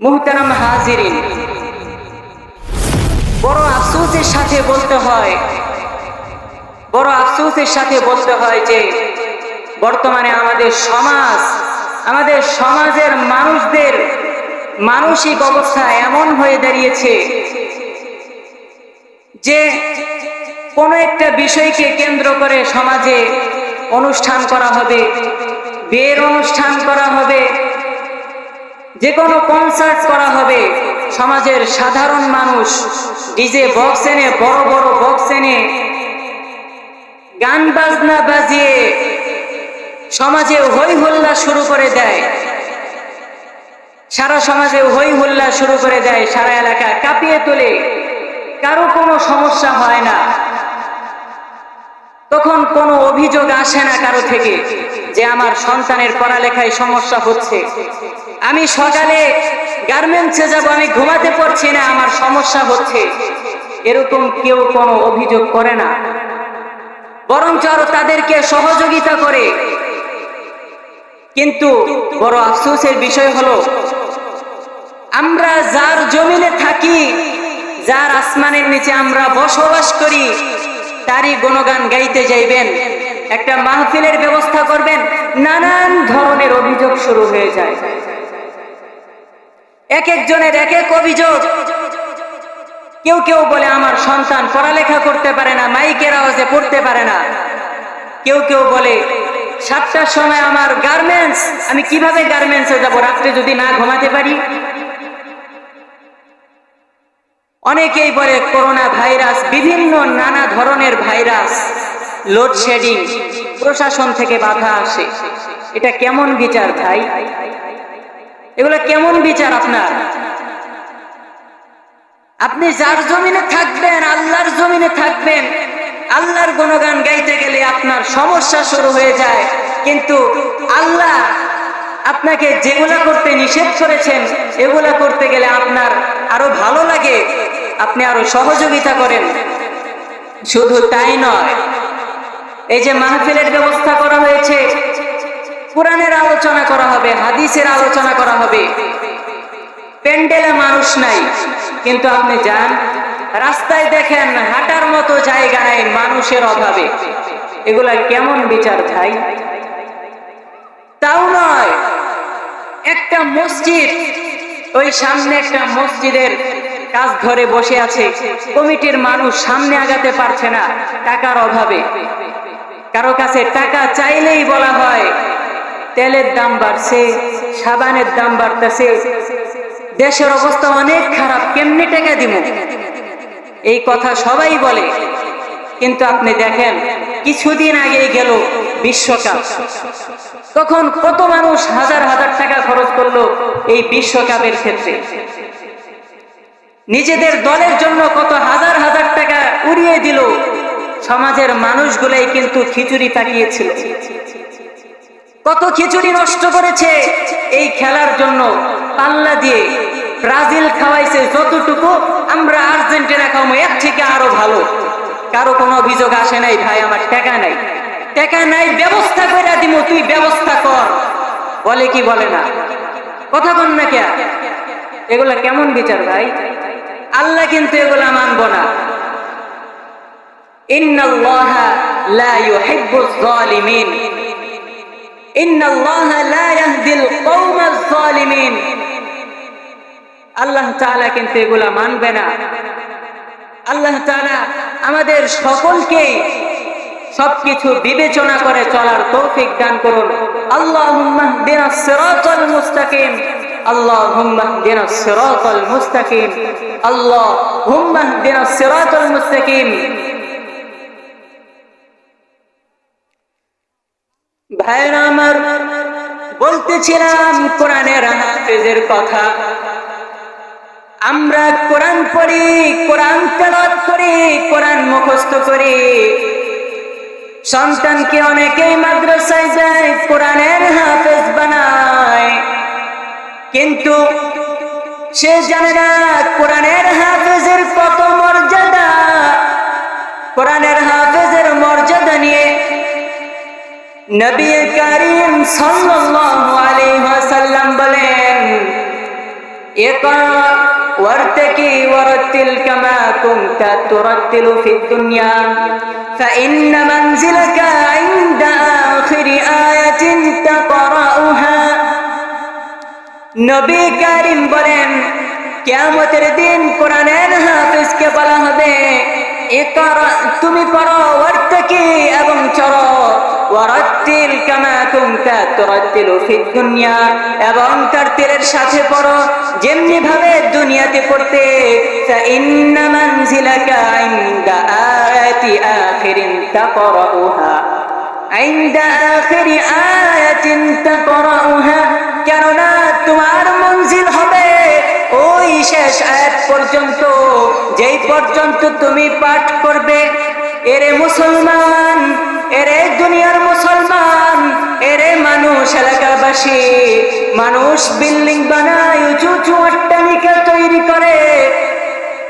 মুহতারাম হাজিরিন। বড় আফসোসের সাথে বলতে হয়, বড় আফসোসের সাথে বলতে হয় যে বর্তমানে আমাদের সমাজ, আমাদের সমাজের মানুষদের মানসিক অবস্থা এমন হয়ে দাঁড়িয়েছে যে কোনো একটা বিষয়কে কেন্দ্র করে সমাজে অনুষ্ঠান করা হবে, বিয়ের অনুষ্ঠান করা হবে যে কোনো কনসার্ট করা হবে, সমাজের সাধারণ মানুষ ডিজে বক্স এনে, বড় বড় বক্স এনে, গান বাজনা বাজিয়ে সমাজে হই হল্লা শুরু করে দেয়। সারা সমাজে হই হল্লা শুরু করে দেয়, সারা এলাকা কাঁপিয়ে তোলে। কারও কোনো সমস্যা হয় না। তখন কোনো অভিযোগ আসে না কারও থেকে যে আমার সন্তানের পড়ালেখায় সমস্যা হচ্ছে। আমি সকালে গার্মেন্টসে যাব, আমি ঘুমাতে পারছি না, আমার সমস্যা হচ্ছে। এরকম কেউ কোনো অভিযোগ করে না। বরঞ্চ আরও তাদেরকে সহযোগিতা করে। কিন্তু বড় আফসোসের বিষয় হলো, আমরা যার জমিনে থাকি, যার আসমানের নিচে আমরা বসবাস করি, তারই গুণগান গাইতে যাইবেন, একটা মাহফিলের ব্যবস্থা করবেন, নানান ধরনের অভিযোগ শুরু হয়ে যায়। এক একজনের এক এক অভিযোগ। কেউ কেউ বলে, আমার সন্তান পড়ালেখা করতে পারে না, মাইকের আওয়াজে পড়তে পারে না। কেউ কেউ বলে, সাতটার সময় আমার গার্মেন্টস, আমি কীভাবে গার্মেন্টসে যাব? রাত্রে যদি না ঘুমাতে পারি? অনেকেই বলে, করোনা ভাইরাস, বিভিন্ন নানা ধরনের ভাইরাস লোডশেডিং প্রশাসন থেকে বাধা আসে। এটা কেমন বিচার ভাই? এগুলো কেমন বিচার আপনার? আপনি যার জমিনে থাকবেন, আল্লাহর জমিনে থাকবেন, আল্লাহর গুণগান গাইতে গেলে আপনার সমস্যা শুরু হয়ে যায়। কিন্তু আল্লাহ আপনাকে যেগুলা করতে নিষেধ করেছেন, এগুলা করতে গেলে আপনার আরও ভালো লাগে, আপনি আরও সহযোগিতা করেন। শুধু তাই নয়, এই যে মাহফিলের ব্যবস্থা করা হয়েছে কোরআনের আলোচনা করা হবে, হাদিসের আলোচনা করা হবে। প্যান্ডেলে মানুষ নাই, কিন্তু আপনি যান, রাস্তায় দেখেন, হাঁটার মতো জায়গা নাই, মানুষের অভাবে। এগুলা কেমন বিচার ভাই? তাও নয়, একটা মসজিদ, ওই সামনে একটা মসজিদের কাজ ধরে বসে আছে, কমিটির মানুষ সামনে আগাতে পারছে না, টাকার অভাবে। কারও কাছে টাকা চাইলেই বলা হয় তেলের দাম বাড়ছে, সাবানের দাম বাড়তেছে। দেশের অবস্থা অনেক খারাপ, কেমনি টাকা দিব এই কথা সবাই বলে। কিন্তু আপনি দেখেন, কিছুদিন আগেই গেল বিশ্বকাপ। তখন কত মানুষ হাজার হাজার টাকা খরচ করল এই বিশ্বকাপের ক্ষেত্রে। নিজেদের দলের জন্য কত হাজার হাজার টাকা উড়িয়ে দিল সমাজের মানুষগুলাই কিন্তু খিচুড়ি তাকিয়েছিল। কত খিচুড়ি নষ্ট করেছে। এই খেলার জন্য পাল্লা দিয়ে ব্রাজিল খাওয়াইছে যতটুকু, আমরা আর্জেন্টিনা খাওয়াবো, এর থেকে আরও ভালো। কারও কোনো অভিযোগ আসে নাই, ভাই, আমার টাকা নাই। টাকা নাই, ব্যবস্থা করে দিব তুই ব্যবস্থা কর। বলে কি বলে না? কথা বল না কে এগুলা কেমন বিচার, ভাই? আল্লাহ কিন্তু এগুলা মানব না। ইন্নাল্লাহ লা ইউহিব্বুজ জালিমিন। আল্লাহ তাআলা কিন্তু এগুলা মানবে না। আল্লাহ তাআলা আমাদের সকলকে সবকিছু বিবেচনা করে চলার তৌফিক দান করুন। সিরাতাল মুস্তাকিম। আল্লাহুম্মা হদিনাস সিরাতাল মুস্তাকিম। আল্লাহুম্মা হদিনাস সিরাতাল মুস্তাকিম। ভাইরা আমার, বলতেছিলাম কোরআনের হাফেজের কথা। আমরা কোরআন পড়ি, কোরআন করি, কোরআন মুখস্থ করি। সন্তানকে অনেকেই মাদ্রাসায় যায় কোরআনের হাফেজ বানায়। কিন্তু সে জানে না কোরআনের হাফেজের কত মর্যাদা। কোরআনের হাফেজের মর্যাদা নিয়ে নবী করিম সাল্লাল্লাহু আলাইহি ওয়াসাল্লাম বলেন اقرأ وارتقي ورتل كما كنت ترتل في الدنيا فإن منزلك عند آخر آية تقرأها নবী কারিম বলেন কেয়ামতের দিন কোরআনের হাফিজকে বলা হবে ইকরা তুমি পড়ো ওয়ার্তাকি এবং চড়ো ওয়ারাত্তিল কামা তুমকা তোরাত্তিল ফিদ দুনিয়া। এবং তার তেলের সাথে পড়ো, যেমনি ভাবে দুনিয়াতে পড়তে। ফা ইন্না মানজিলাকা ইনদা আয়াতি আখিরিন তাকরাউহা। ইনদা আখিরি আয়াতিন তাকরাউহা। কেননা তোমার মঞ্জিল হবে ওই শেষ আয়াত পর্যন্ত, যেই পর্যন্ত তুমি পাঠ করবে। এরে মুসলমান এরে দুনিয়ার মুসলমান, এরে মানুষ এলাকাবাসী। মানুষ বিল্ডিং বানায় উঁচু উঁচু অট্টালিকা তৈরি করে।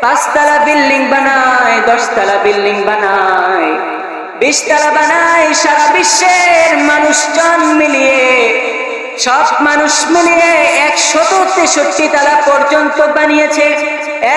পাঁচতলা বিল্ডিং বানায়, দশতলা বিল্ডিং বানায়। বিশতলা বানায়, সারা বিশ্বের মানুষজন মিলিয়ে। সব মানুষ মিলিয়ে একশত তেষট্টি তালা পর্যন্ত বানিয়েছে।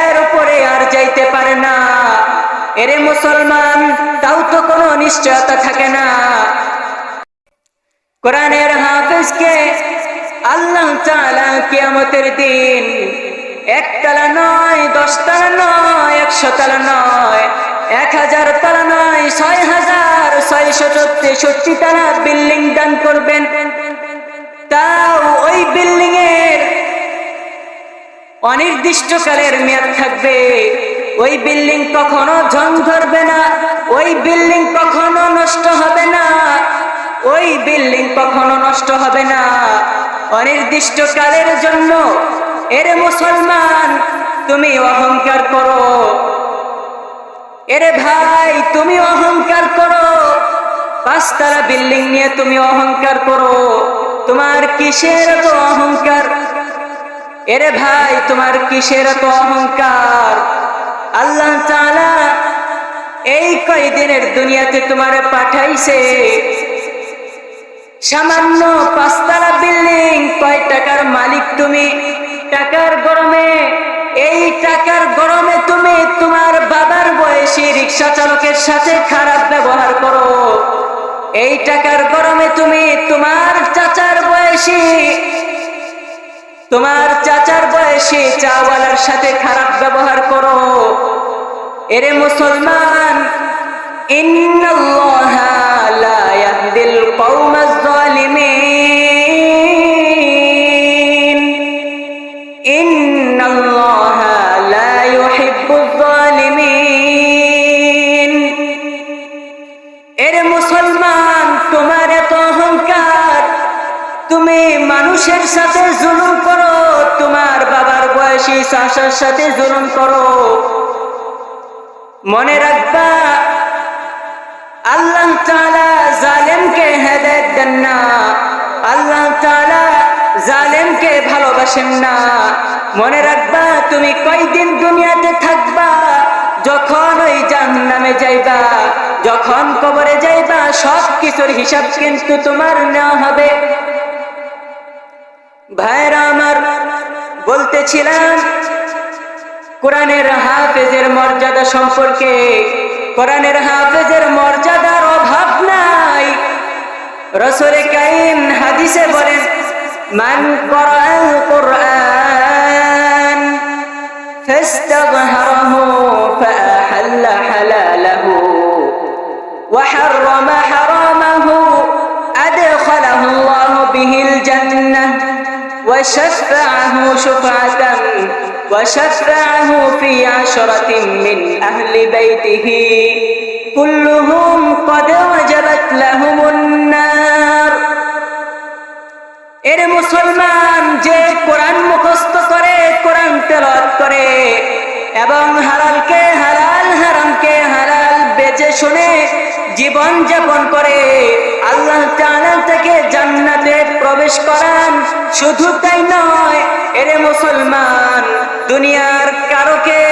এর উপরে আর যাইতে পারে না। এরে মুসলমান, তাও তো কোনো নিশ্চয়তা থাকে না। কোরআনের হাফেজকে আল্লাহ তাআলা কিয়ামতের দিন একতলা নয়, দশতলা নয় একশো তলা নয় এক হাজার তলা নয় ছয় হাজার ছয়শত তেষট্টি তলা বিল্ডিং দান করবেন। তাও ওই বিল্ডিং এর অনির্দিষ্টকালের মেয়াদ থাকবে। ওই বিল্ডিং কখনো ঝং ধরবে না, ওই বিল্ডিং কখনো নষ্ট হবে না, ওই বিল্ডিং কখনো নষ্ট হবে না। অনির্দিষ্ট কালের জন্য এর মুসলমান, তুমি অহংকার করো। এরে ভাই, তুমি অহংকার করো। পাঁচতলা বিল্ডিং নিয়ে তুমি অহংকার করো। তোমার কিসের তো অহংকার? এরে ভাই, তোমার কিসের তো অহংকার? আল্লাহ এই কয়দিনের দুনিয়াতে তোমারে পাঠাইছে। সামান্য পাঁচতলা বিল্ডিং, কয় টাকার মালিক তুমি? টাকার গরমে, এই টাকার গরমে তুমি তোমার বাবার বয়সী রিক্সা চালকের সাথে খারাপ ব্যবহার করো। এই টাকার গরমে তুমি তোমার চাচার বয়সী তোমার চাচার বয়সী চাওয়ালার সাথে খারাপ ব্যবহার করো। এরে মুসলমান মুসলমান, তোমার এত অহংকার, তুমি মানুষের সাথে জুলুম বয়সী চাষার সাথে জুলুম করো। মনে রাখবা, আল্লাহ তাআলা জালেমকে হেদায়েত দেন না। আল্লাহ তাআলা জালেমকে ভালোবাসেন না। মনে রাখবা, তুমি কয়দিন দুনিয়াতে থাকবা, যখন ওই জাহান্নামে যাইবা, যখন কবরে যাইবা সব কিছুর হিসাব কিন্তু তোমার নেওয়া হবে। ভাইরা আমার বলতেছিলাম কোরআনের হাফেজের মর্যাদা সম্পর্কে কোরআনের হাফেজের মর্যাদার অভাব নাই রসুল কাইম হাদিসে বলেন মান করাল কোরআন فاستظهره فأحل حلاله وحرم حرامه أدخله الله به الجنة وشفعه شفعة وشفعه في عشرة من أهل بيته كلهم قد وجبت لهم النار এর মুসলমান যে কোরআন মুখস্থ করে কোরআন তেলাওয়াত করে এবং জীবন যাপন করে। আল্লাহ তাকে জান্নাতে প্রবেশ করান। শুধু তাই নয়, এরে মুসলমান, দুনিয়ার কারোকে,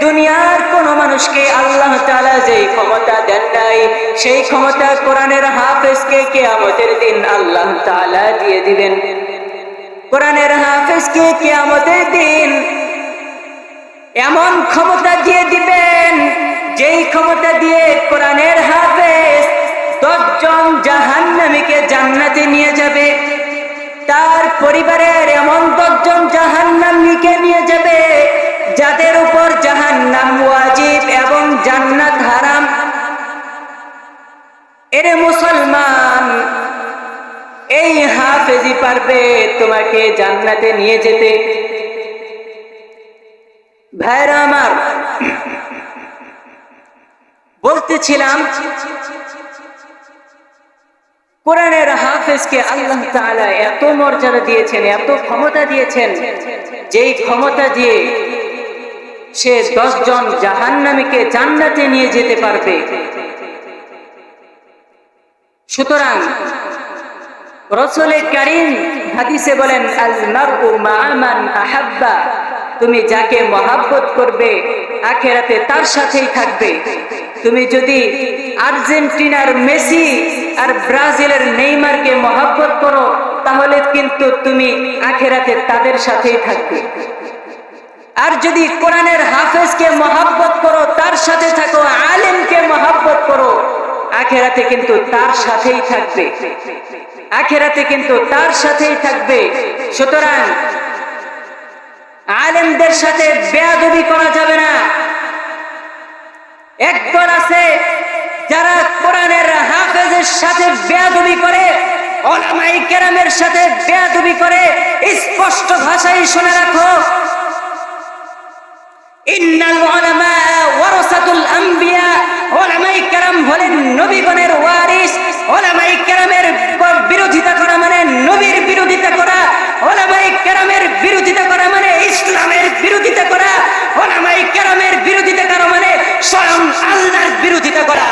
দুনিয়ার কোন মানুষকে আল্লাহ তাআলা যেই ক্ষমতা দেন নাই, সেই ক্ষমতা কোরআনের হাফেজকে কিয়ামতের দিন আল্লাহ তাআলা দিয়ে দিবেন। কোরআনের হাফেজকে কিয়ামতের দিন এমন ক্ষমতা দিয়ে দিবেন যেই ক্ষমতা দিয়ে কোরআনের হাফেজ দশজন জাহান্নামীকে জান্নাতে নিয়ে যাবে, তার পরিবারের এমন দশজন জাহান্নামীকে নিয়ে যাবে যাদের উপর জাহান্নাম ওয়াজিব এবং জান্নাত হারাম। এরে মুসলমান, এই হাফেজি পারবে তোমাকে জান্নাতে নিয়ে যেতে। ভাইরা আমার বলতেছিলাম, কোরআনের হাফেজকে আল্লাহ তাআলা এত মর্যাদা দিয়েছেন, এত ক্ষমতা দিয়েছেন, যেই ক্ষমতা দিয়ে সে দশজন জাহান্নামীকে জান্নাতে নিয়ে যেতে পারবে। সুতরাং রসুল করিম হাদিসে বলেন আল মারউ মা'a মান আহাব্বা, তুমি যাকে মহাব্বত করবে, আখেরাতে তার সাথেই থাকবে। তুমি যদি আর্জেন্টিনার মেসি আর ব্রাজিলের নেইমারকে মহাব্বত করো, তাহলে কিন্তু তুমি আখেরাতে তাদের সাথেই থাকবে। আর যদি কোরআনের হাফেজকে মহাব্বত করো, তার সাথে থাকো, আলেমকে মহাব্বত করো, আখেরাতে কিন্তু তার সাথেই থাকবে। আখেরাতে কিন্তু তার সাথেই থাকবে। সুতরাং আলেমদের সাথে বেয়াদবি করা যাবে না। একদল আছে যারা কোরআনের হাফেজের সাথে বেয়াদবি করে অলামাই কেরামের সাথে বেয়াদবি করে, স্পষ্ট ভাষায় শুনে রাখো। ইন্নাল ওয়ারাসাতুল আমবিয়া, ওলামাই কেরাম হলেন নবীগণের ওয়ারিস, ওলামাই কেরামের বিরোধিতা করা মানে নবীর বিরোধিতা করা, ওলামাই কেরামের বিরোধিতা করা মানে ইসলামের বিরোধিতা করা, ওলামাই কেরামের বিরোধিতা করা মানে স্বয়ং আল্লাহর বিরোধিতা করা।